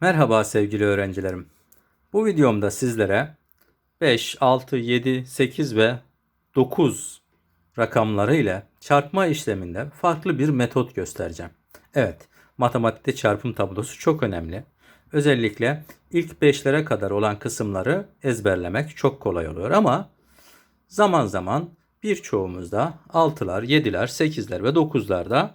Merhaba sevgili öğrencilerim. Bu videomda sizlere 5, 6, 7, 8 ve 9 rakamları ile çarpma işleminde farklı bir metot göstereceğim. Evet, matematikte çarpım tablosu çok önemli. Özellikle ilk 5'lere kadar olan kısımları ezberlemek çok kolay oluyor ama zaman zaman birçoğumuzda 6'lar, 7'ler, 8'ler ve 9'larda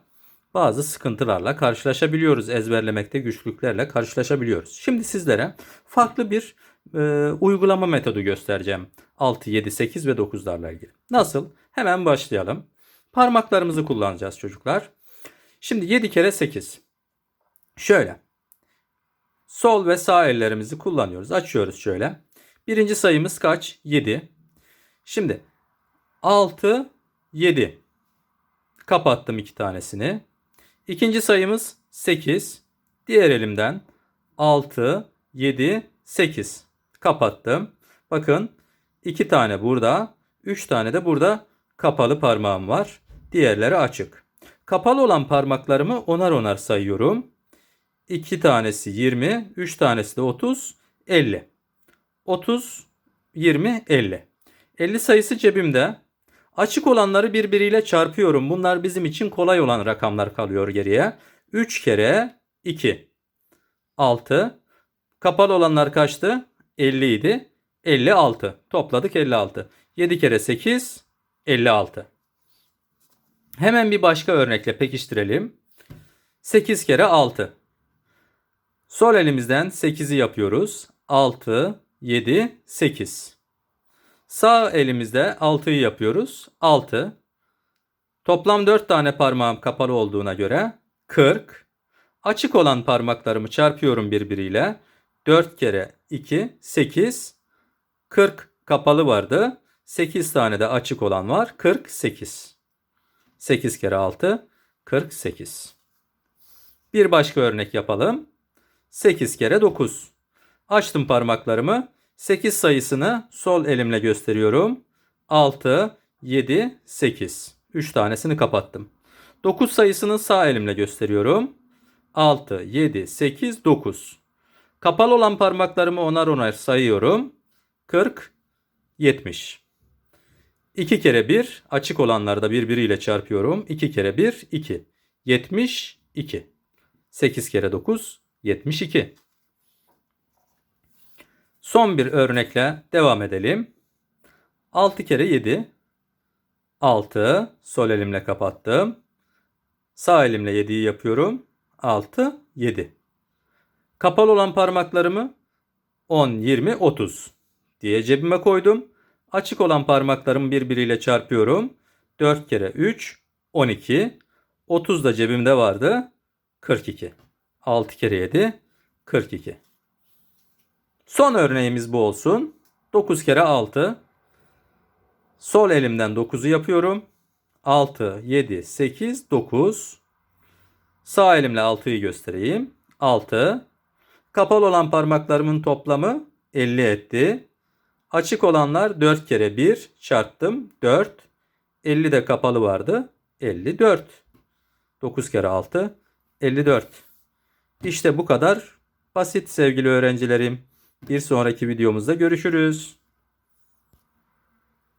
bazı sıkıntılarla karşılaşabiliyoruz. Ezberlemekte güçlüklerle karşılaşabiliyoruz. Şimdi sizlere farklı bir e, uygulama metodu göstereceğim. 6, 7, 8 ve 9'larla ilgili. Nasıl? Hemen başlayalım. Parmaklarımızı kullanacağız çocuklar. Şimdi 7 kere 8. Şöyle. Sol ve sağ ellerimizi kullanıyoruz. Açıyoruz şöyle. Birinci sayımız kaç? 7. Şimdi 6, 7. Kapattım iki tanesini. İkinci sayımız 8. Diğer elimden 6, 7, 8. Kapattım. Bakın iki tane burada, üç tane de burada kapalı parmağım var. Diğerleri açık. Kapalı olan parmaklarımı onar onar sayıyorum. 2 tanesi 20, 3 tanesi de 30, 50. 30, 20, 50. 50 sayısı cebimde. Açık olanları birbiriyle çarpıyorum. Bunlar bizim için kolay olan rakamlar kalıyor geriye. 3 kere 2. 6. Kapalı olanlar kaçtı? 50 idi. 56. Topladık 56. 7 kere 8 56. Hemen bir başka örnekle pekiştirelim. 8 kere 6. Sol elimizden 8'i yapıyoruz. 6, 7, 8. Sağ elimizde 6'yı yapıyoruz. 6. Toplam 4 tane parmağım kapalı olduğuna göre 40. Açık olan parmaklarımı çarpıyorum birbiriyle. 4 kere 2 8. 40 kapalı vardı. 8 tane de açık olan var. 48. 8 kere 6 48. Bir başka örnek yapalım. 8 kere 9. Açtım parmaklarımı. 8 sayısını sol elimle gösteriyorum. 6, 7, 8. 3 tanesini kapattım. 9 sayısını sağ elimle gösteriyorum. 6, 7, 8, 9. Kapalı olan parmaklarımı onar onar sayıyorum. 40, 70. 2 kere 1 açık olanları da birbiriyle çarpıyorum. 2 kere 1 2. 72. 8 kere 9 72. Son bir örnekle devam edelim. 6 kere 7. 6. Sol elimle kapattım. Sağ elimle 7'yi yapıyorum. 6, 7. Kapalı olan parmaklarımı 10, 20, 30 diye cebime koydum. Açık olan parmaklarımı birbiriyle çarpıyorum. 4 kere 3, 12. 30 da cebimde vardı. 42. 6 kere 7, 42. Son örneğimiz bu olsun. 9 kere 6. Sol elimden 9'u yapıyorum. 6, 7, 8, 9. Sağ elimle 6'yı göstereyim. 6. Kapalı olan parmaklarımın toplamı 50 etti. Açık olanlar 4 kere 1 çarptım. 4. 50 de kapalı vardı. 54. 9 kere 6 54. İşte bu kadar basit sevgili öğrencilerim. Bir sonraki videomuzda görüşürüz.